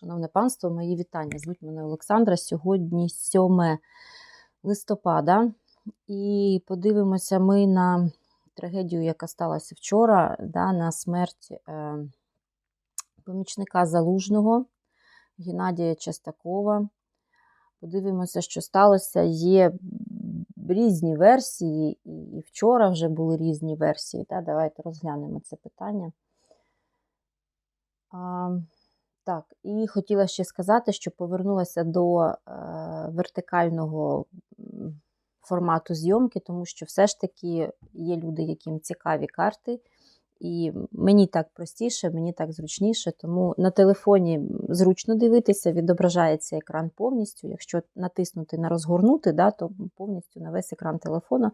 Шановне панство, мої вітання. Звуть мене Олександра. Сьогодні 7 листопада. І подивимося ми на трагедію, яка сталася вчора, да, на смерть е, помічника Залужного Геннадія Частакова. Подивимося, що сталося. Є різні версії, і вчора вже були різні версії. Да? Давайте розглянемо це питання. Так, і хотіла ще сказати, що повернулася до е, вертикального формату зйомки, тому що все ж таки є люди, яким цікаві карти. І мені так простіше, мені так зручніше, тому на телефоні зручно дивитися, відображається екран повністю. Якщо натиснути на розгорнути, да, то повністю на весь екран телефону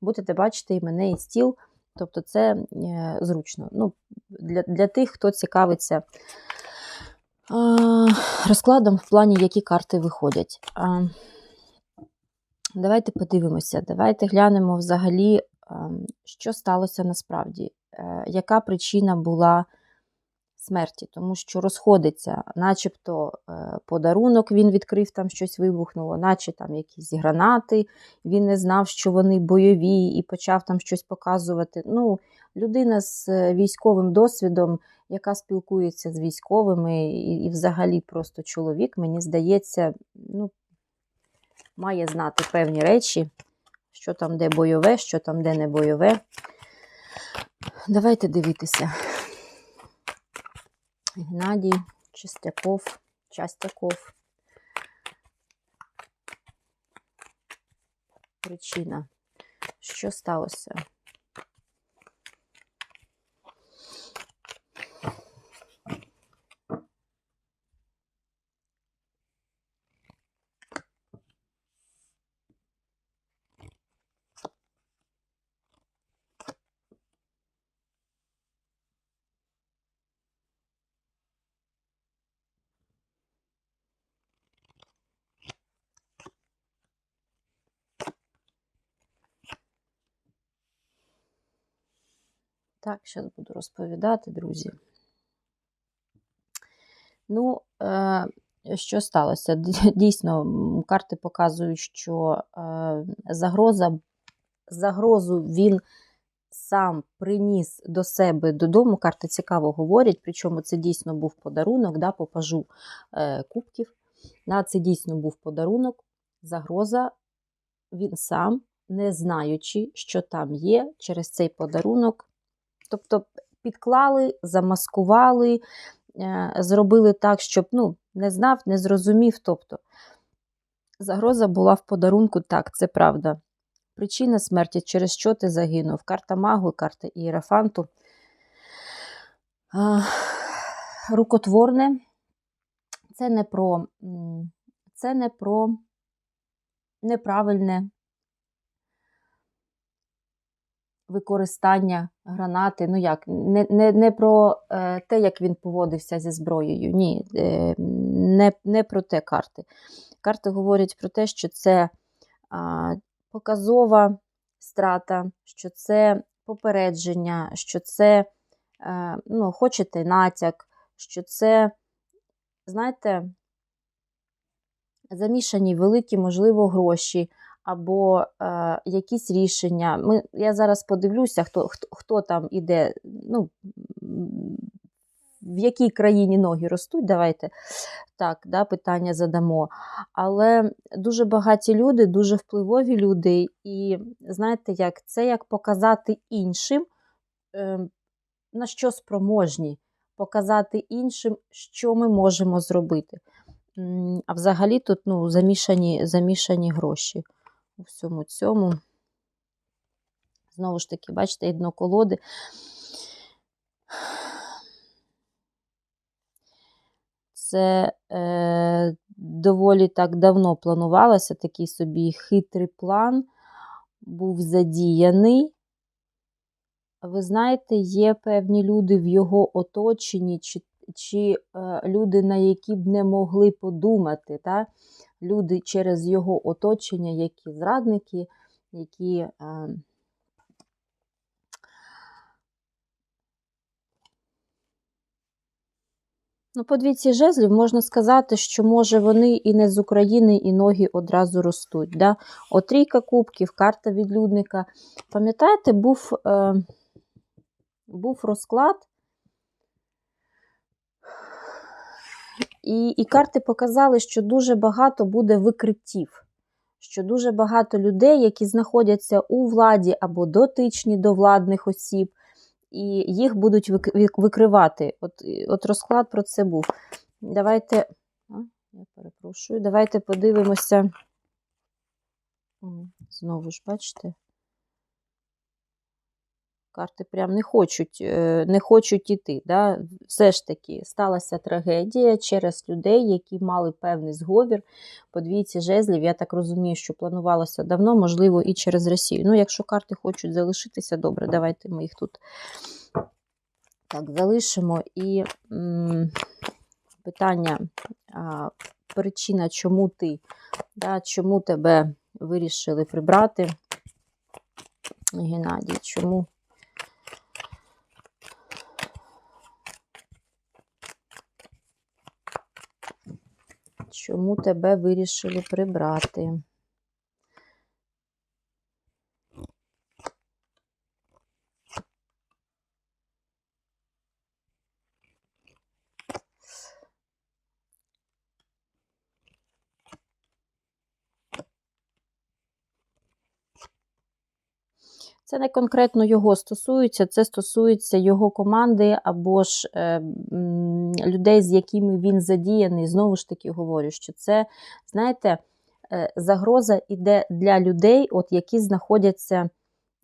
будете бачити і мене, і стіл. Тобто це е, зручно. Ну, Для для тих, хто цікавиться розкладом в плані, які карти виходять. Давайте подивимося, давайте глянемо взагалі, що сталося насправді, е, яка причина була смерті, тому що розходиться, начебто е, подарунок він відкрив, там щось вибухнуло, наче там якісь гранати, він не знав, що вони бойові, і почав там щось показувати. Ну, Людина з е, військовим досвідом яка спілкується з військовими, і, і взагалі просто чоловік, мені здається, ну, має знати певні речі, що там де бойове, що там де не бойове. Давайте дивитися. Геннадій, Чистяков, Частяков. Причина. Що сталося? Так, зараз буду розповідати, друзі. Ну, е, що сталося? Дійсно, карти показують, що е, загроза, загрозу він сам приніс до себе додому. Карти цікаво говорять, причому це дійсно був подарунок, да, по е, кубків. Да, Це дійсно був подарунок, загроза, він сам, не знаючи, що там є, через цей подарунок. Тобто підклали, замаскували, е, зробили так, щоб ну, не знав, не зрозумів. Тобто загроза була в подарунку, так, це правда. Причина смерті, через що ти загинув. Карта магу, карта ієрафанту. Рукотворне. Це не про це не про неправильне використання гранати. Ну як, не не, не про е, те, як він поводився зі зброєю. Ні, е, не не про те карти. Карти говорять про те, що це а, показова страта, що це попередження, що це, е, ну, хочете натяк, що це, знаєте, замішані великі, можливо, гроші або е, якісь рішення. Ми, Я зараз подивлюся, хто хто, хто там іде, ну, в якій країні ноги ростуть, давайте так, да, питання задамо. Але дуже багаті люди, дуже впливові люди, і знаєте, як це як показати іншим, е, на що спроможні, показати іншим, що ми можемо зробити. А взагалі тут ну, замішані, замішані гроші у всьому цьому. Знову ж таки, бачите, дно колоди. Це е, доволі так давно планувалося, такий собі хитрий план був задіяний. Ви знаєте, є певні люди в його оточенні, чи чи е, люди, на які б не могли подумати. Та? Люди через його оточення, які зрадники, які е, Ну, по двійці жезлів можна сказати, що може вони і не з України, і ноги одразу ростуть. Да? Трійка кубків, карта відлюдника. Пам'ятаєте, був, е, був розклад, і, і карти показали, що дуже багато буде викриттів. Що дуже багато людей, які знаходяться у владі або дотичні до владних осіб, і їх будуть викривати. От от розклад про це був. Давайте, я перепрошую, давайте подивимося. Знову ж, бачите? Карти прям не хочуть е, не хочуть іти. Да? Все ж таки сталася трагедія через людей, які мали певний зговір по двійці жезлів. Я так розумію, що планувалося давно, можливо, і через Росію. Ну, якщо карти хочуть залишитися, добре, давайте ми їх тут так залишимо. І м, питання, а, причина, чому ти, да, чому тебе вирішили прибрати, Геннадій, чому? Чому тебе вирішили прибрати? Це не конкретно його стосується, це стосується його команди або ж е, людей, з якими він задіяний. Знову ж таки говорю, що це, знаєте, е, загроза йде для людей, от які знаходяться,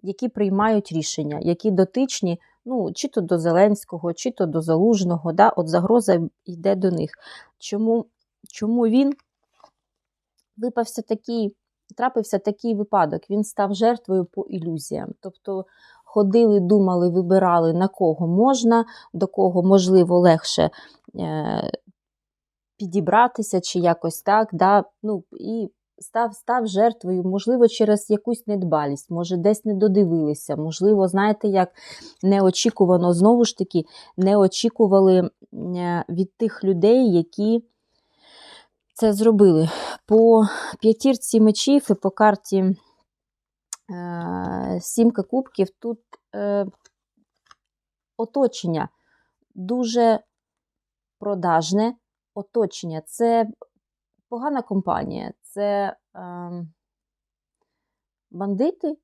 які приймають рішення, які дотичні, ну, чи то до Зеленського, чи то до Залужного. да, От загроза йде до них. Чому, Чому він випався такий? Трапився такий випадок. Він став жертвою по ілюзіям. Тобто ходили, думали, вибирали, на кого можна, до кого можливо легше е, підібратися чи якось так. Да? Ну, і Став став жертвою, можливо, через якусь недбалість, може, десь не додивилися, можливо, знаєте, як неочікувано, знову ж таки, не очікували е, від тих людей, які це зробили. По п'ятірці мечів і по карті е, сімка кубків тут е, оточення дуже продажне оточення. Це погана компанія, це е, бандити.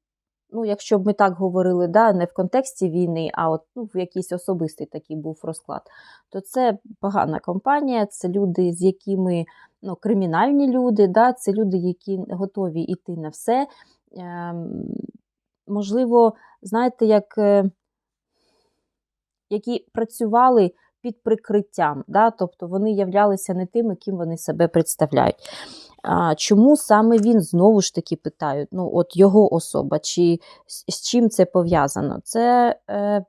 Ну, якщо б ми так говорили, да, не в контексті війни, а от ну, в якийсь особистий такий був розклад, то це погана компанія, це люди, з якими ну, кримінальні люди, да, це люди, які готові йти на все. Е, Можливо, знаєте, як, е, які працювали під прикриттям, да, тобто вони являлися не тими, ким вони себе представляють. А, Чому саме він знову ж таки питають, ну, от його особа, чи з, чим це пов'язано? Це е,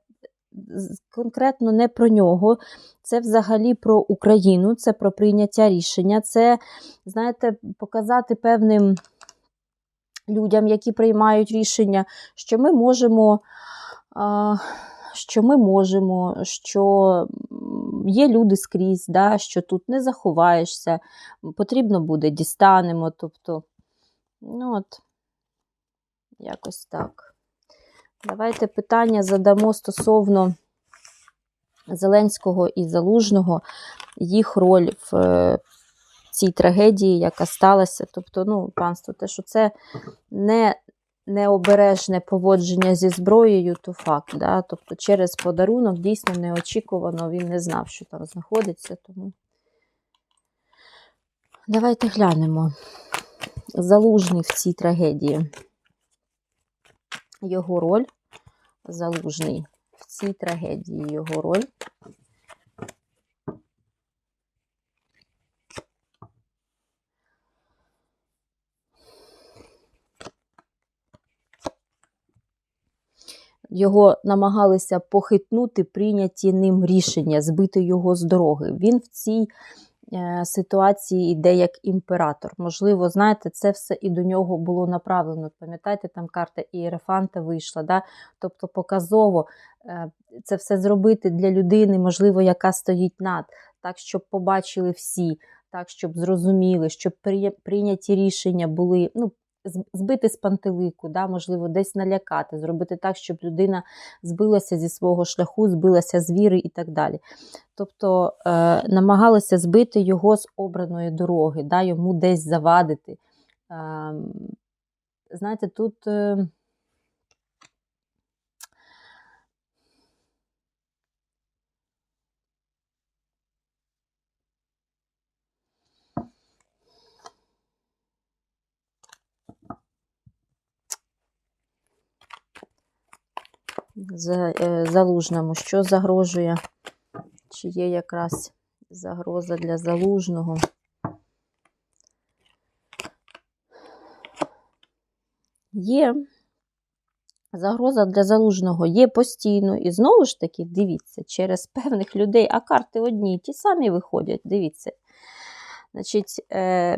конкретно не про нього, це взагалі про Україну, це про прийняття рішення, це, знаєте, показати певним людям, які приймають рішення, що ми можемо. Що ми можемо, що є люди скрізь, да, що тут не заховаєшся, потрібно буде, дістанемо. Тобто, ну от, якось так. Давайте питання задамо стосовно Зеленського і Залужного, їх роль в е, цій трагедії, яка сталася. Тобто, ну, панство, те, що це не необережне поводження зі зброєю, то факт. Да? Тобто, через подарунок дійсно неочікувано він не знав, що там знаходиться. Тому давайте глянемо. Залужний в цій трагедії. Його роль залужний в цій трагедії його роль. Його намагалися похитнути прийняті ним рішення, збити його з дороги. Він в цій Е, ситуації йде як імператор. Можливо, знаєте, це все і до нього було направлено. Пам'ятаєте, там карта Ієрефанта вийшла. Да? Тобто показово е, це все зробити для людини, можливо, яка стоїть над. так, щоб побачили всі, так, щоб зрозуміли, щоб прийняті рішення були ну, збити з пантелику, да, можливо, десь налякати, зробити так, щоб людина збилася зі свого шляху, збилася з віри і так далі. Тобто е, намагалися збити його з обраної дороги, да, йому десь завадити. Е, знаєте, тут. Е, залужному, що загрожує, чи є якраз загроза для залужного. Є загроза для залужного, є постійно. І знову ж таки, дивіться, через певних людей, а карти одні, ті самі виходять, дивіться. Значить, е,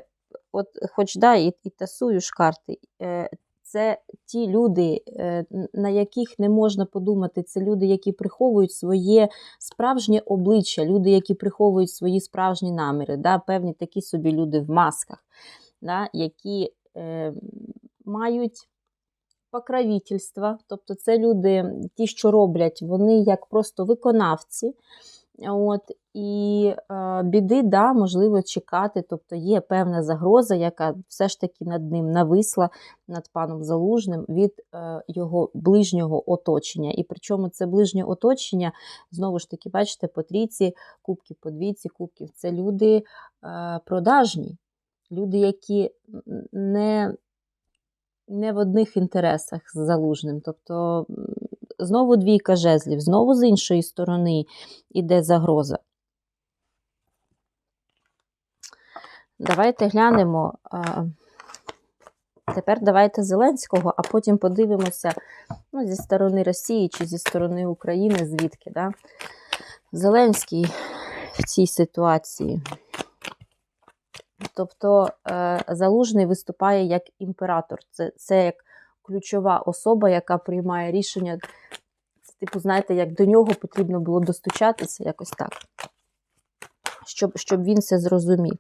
от хоч да, і, і тасую ж карти, е, це ті люди, е, на яких не можна подумати, це люди, які приховують своє справжнє обличчя, люди, які приховують свої справжні наміри, да, певні такі собі люди в масках, да, які е, мають покровительство, тобто це люди, ті, що роблять, вони як просто виконавці. От, І е, біди, да, можливо, чекати. Тобто є певна загроза, яка все ж таки над ним нависла, над паном Залужним від е, його ближнього оточення. І причому це ближнє оточення, знову ж таки, бачите, по трійці, кубки, по двійці кубків це люди е, продажні, люди, які не, не в одних інтересах з залужним. Тобто знову двійка жезлів, знову з іншої сторони йде загроза. Давайте глянемо. Тепер давайте Зеленського, а потім подивимося ну, зі сторони Росії чи зі сторони України, звідки. Да? Зеленський в цій ситуації. Тобто е, Залужний виступає як імператор. Це, це як ключова особа, яка приймає рішення. Типу, знаєте, як до нього потрібно було достучатися, якось так, щоб, щоб він це зрозумів.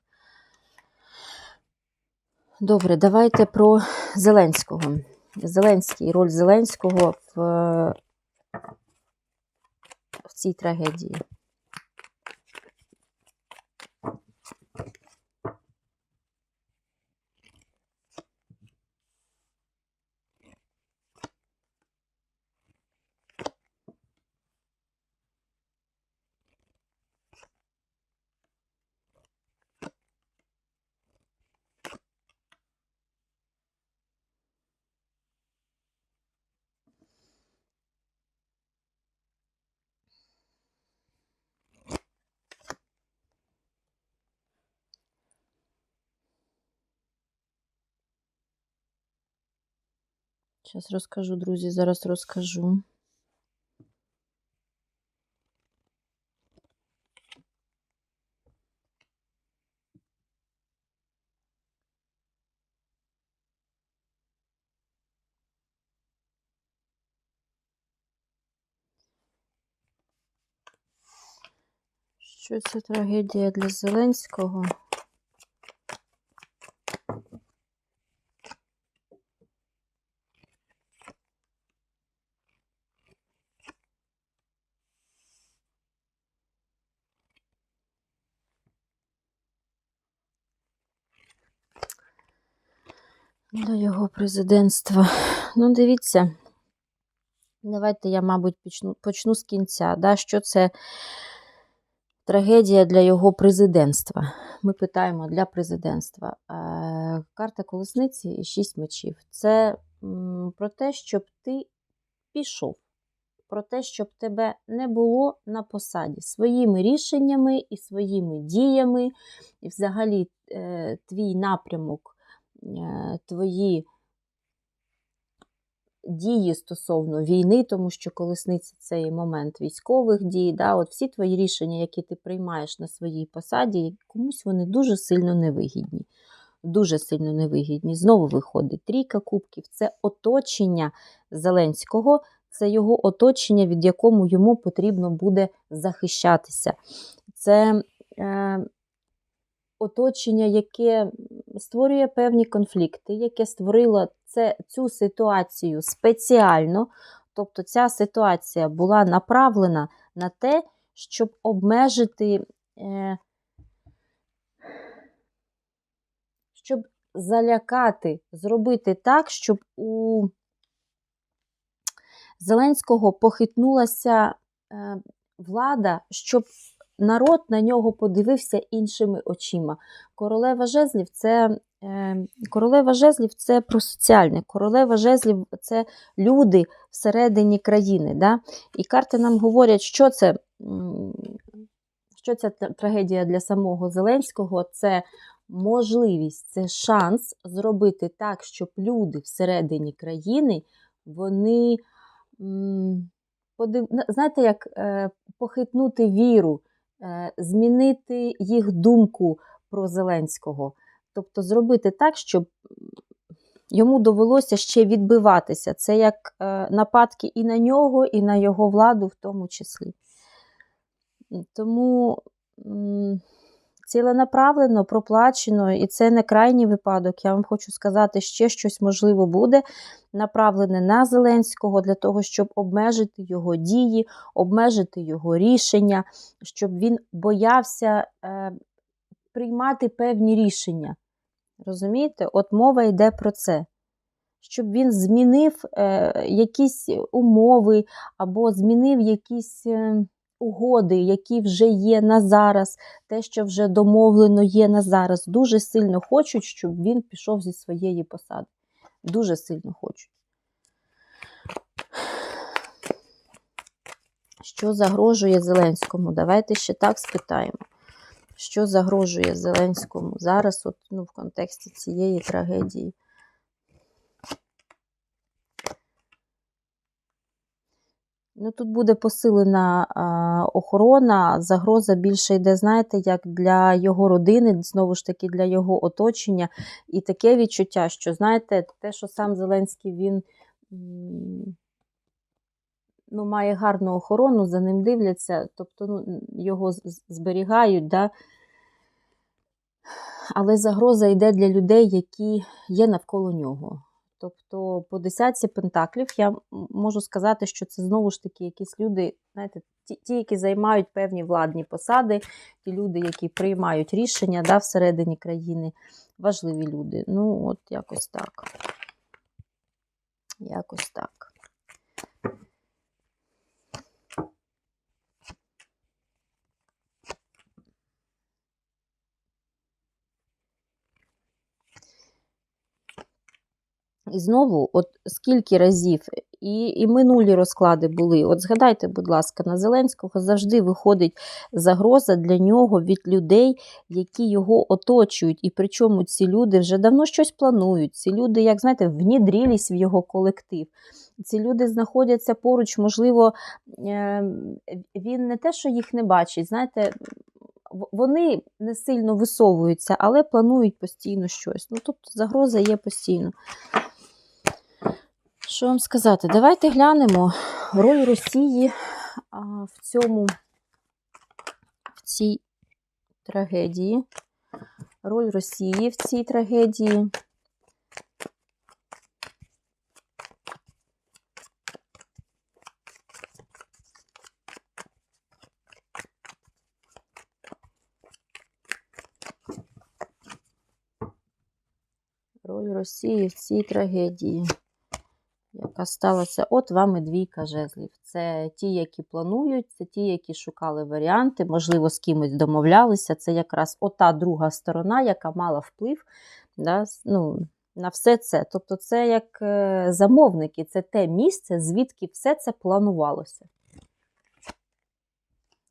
Добре, давайте про Зеленського. Зеленський, роль Зеленського в, в цій трагедії. Зараз розкажу, друзі, зараз розкажу. Що це трагедія для Зеленського? До його президентства. Ну, дивіться. Давайте я, мабуть, почну, почну з кінця. Да? Що це трагедія для його президентства? Ми питаємо для президентства. Е, карта колесниці і шість мечів. Це про те, щоб ти пішов. Про те, щоб тебе не було на посаді своїми рішеннями і своїми діями, і взагалі е, твій напрямок, твої дії стосовно війни, тому що колесниця це і момент військових дій. Да, от Всі твої рішення, які ти приймаєш на своїй посаді, комусь вони дуже сильно невигідні. Дуже сильно невигідні. Знову виходить трійка кубків. Це оточення Зеленського, це його оточення, від якому йому потрібно буде захищатися. Це е, оточення, яке створює певні конфлікти, яке створило це, цю ситуацію спеціально. Тобто ця ситуація була направлена на те, щоб обмежити, е, щоб залякати, зробити так, щоб у Зеленського похитнулася е, влада, щоб народ на нього подивився іншими очима. Королева жезлів це е, королева жезлів це про соціальне, королева жезлів це люди всередині країни. Да? І карти нам говорять, що це, що ця трагедія для самого Зеленського. Це можливість, це шанс зробити так, щоб люди всередині країни вони знаєте, як е, похитнути віру, змінити їх думку про Зеленського. Тобто зробити так, щоб йому довелося ще відбиватися. Це як е, нападки і на нього, і на його владу в тому числі. Тому ціленаправлено, проплачено, і це не крайній випадок. Я вам хочу сказати, ще щось можливо буде направлене на Зеленського для того, щоб обмежити його дії, обмежити його рішення, щоб він боявся е, приймати певні рішення. Розумієте? От мова йде про це. Щоб він змінив е, якісь умови або змінив якісь. Е, угоди, які вже є на зараз, те, що вже домовлено є на зараз, дуже сильно хочуть, щоб він пішов зі своєї посади. Дуже сильно хочуть. Що загрожує Зеленському? Давайте ще так спитаємо. Що загрожує Зеленському зараз, от, ну, в контексті цієї трагедії? Ну, Тут буде посилена охорона, загроза більше йде, знаєте, як для його родини, знову ж таки, для його оточення. І таке відчуття, що, знаєте, те, що сам Зеленський він ну, має гарну охорону, за ним дивляться, тобто ну, його зберігають. Да? Але загроза йде для людей, які є навколо нього. Тобто по десятці пентаклів я можу сказати, що це знову ж таки якісь люди, знаєте, ті, ті, які займають певні владні посади, ті люди, які приймають рішення да, всередині країни, важливі люди. Ну, от якось так. Якось так. І знову, от скільки разів, і і минулі розклади були. От згадайте, будь ласка, на Зеленського завжди виходить загроза для нього від людей, які його оточують. І причому ці люди вже давно щось планують. Ці люди, як знаєте, внідрілись в його колектив. Ці люди знаходяться поруч, можливо, ем, він не те, що їх не бачить, знаєте. Вони не сильно висовуються, але планують постійно щось. Ну, тобто загроза є постійно. Що вам сказати? Давайте глянемо роль Росії в цьому, в цій трагедії. Роль Росії в цій трагедії. Роль Росії в цій трагедії яка сталася. От вам і двійка жезлів. Це ті, які планують, це ті, які шукали варіанти, можливо, з кимось домовлялися. Це якраз ота друга сторона, яка мала вплив да, ну, на все це. Тобто, це як е, замовники, це те місце, звідки все це планувалося.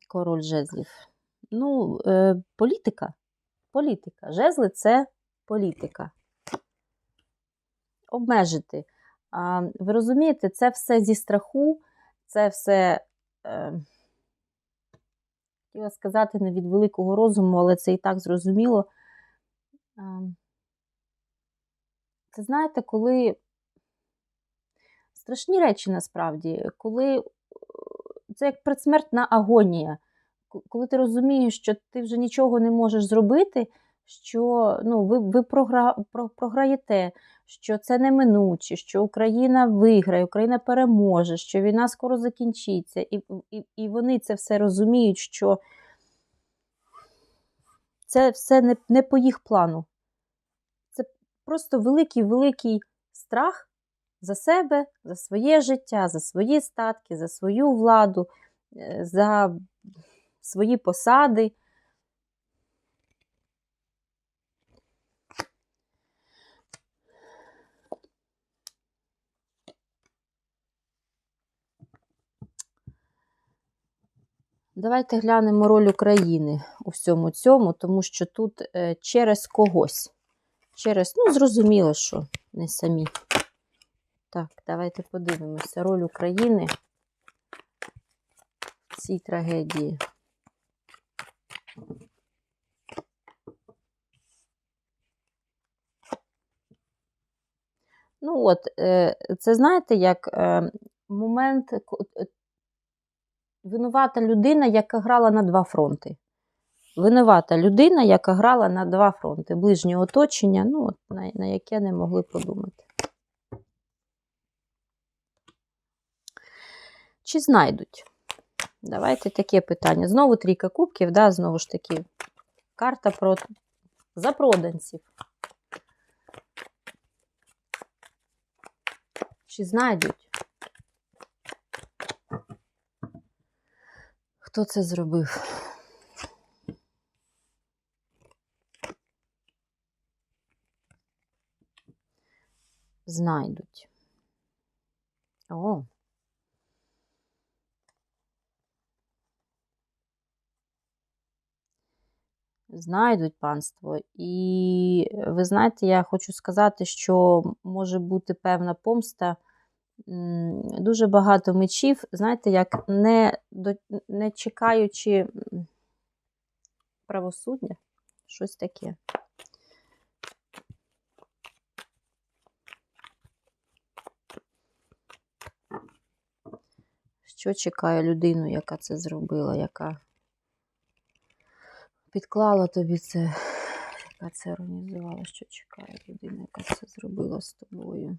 Король жезлів. Ну, е, політика. Політика. Жезли це політика. Обмежити. Ви розумієте, це все зі страху, це все, е, хотіла сказати, не від великого розуму, але це і так зрозуміло. Е, це знаєте, коли страшні речі насправді, коли це як предсмертна агонія, коли ти розумієш, що ти вже нічого не можеш зробити, що ну, ви, ви програ, про- програєте, що це неминуче, що Україна виграє, Україна переможе, що війна скоро закінчиться, і, і, і вони це все розуміють, що це все не, не по їх плану. Це просто великий-великий страх за себе, за своє життя, за свої статки, за свою владу, е, за свої посади. Давайте глянемо роль України у всьому цьому, тому що тут е, через когось. Через, ну, зрозуміло, що не самі. Так, давайте подивимося. Роль України в цій трагедії. Ну от, е, це знаєте, як е, момент винувата людина, яка грала на два фронти. Винувата людина, яка грала на два фронти. Ближнє оточення, ну, на, на яке не могли подумати. Чи знайдуть? Давайте таке питання. Знову трійка кубків, да, знову ж таки, карта про запроданців. Чи знайдуть? Хто це зробив? Знайдуть. О. Знайдуть панство. І ви знаєте, я хочу сказати, що може бути певна помста. Дуже багато мечів, знаєте, як не, не чекаючи правосуддя, щось таке. Що чекає людину, яка це зробила, яка підклала тобі це, яка це організувала, що чекає людина, яка це зробила з тобою.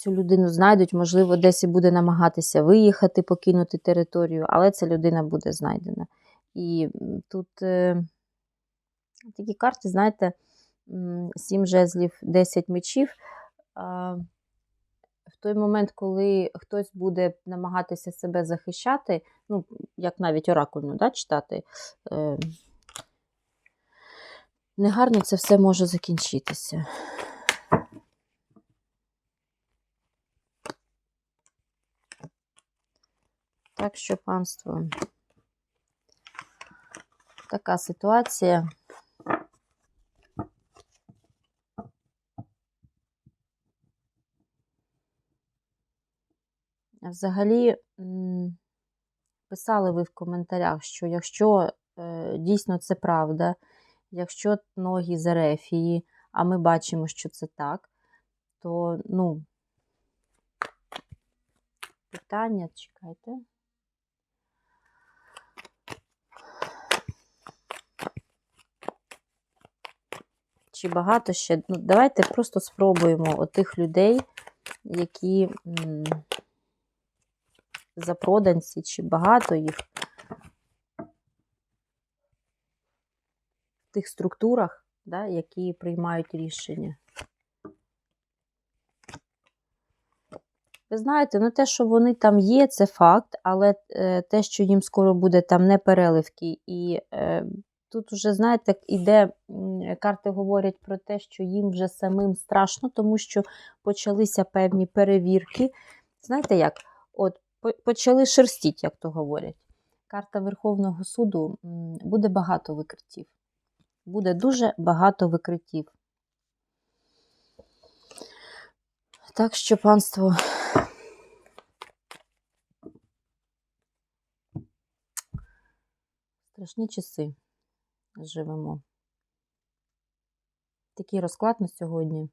Цю людину знайдуть, можливо, десь і буде намагатися виїхати, покинути територію, але ця людина буде знайдена. І тут е, такі карти, знаєте, сім жезлів, 10 мечів. А, в той момент, коли хтось буде намагатися себе захищати, ну, як навіть оракульно да, читати, е, негарно це все може закінчитися. Так що, панство, така ситуація. Взагалі, писали ви в коментарях, що якщо е, дійсно це правда, якщо ноги з Ерефії, а ми бачимо, що це так, то, ну, питання, чекайте. Чи багато ще? Ну, давайте просто спробуємо отих людей, які м, запроданці, чи багато їх в тих структурах, да, які приймають рішення. Ви знаєте, ну те, що вони там є, це факт, але е, те, що їм скоро буде там не переливки, і е, тут вже, знаєте, іде, карти говорять про те, що їм вже самим страшно, тому що почалися певні перевірки. Знаєте як? От почали шерстіть, як то говорять. Карта Верховного суду буде багато викриттів. Буде дуже багато викриттів. Так що, панство, Страшні часи живемо. Такий розклад на сьогодні.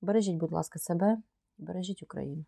Бережіть, будь ласка, себе, бережіть Україну.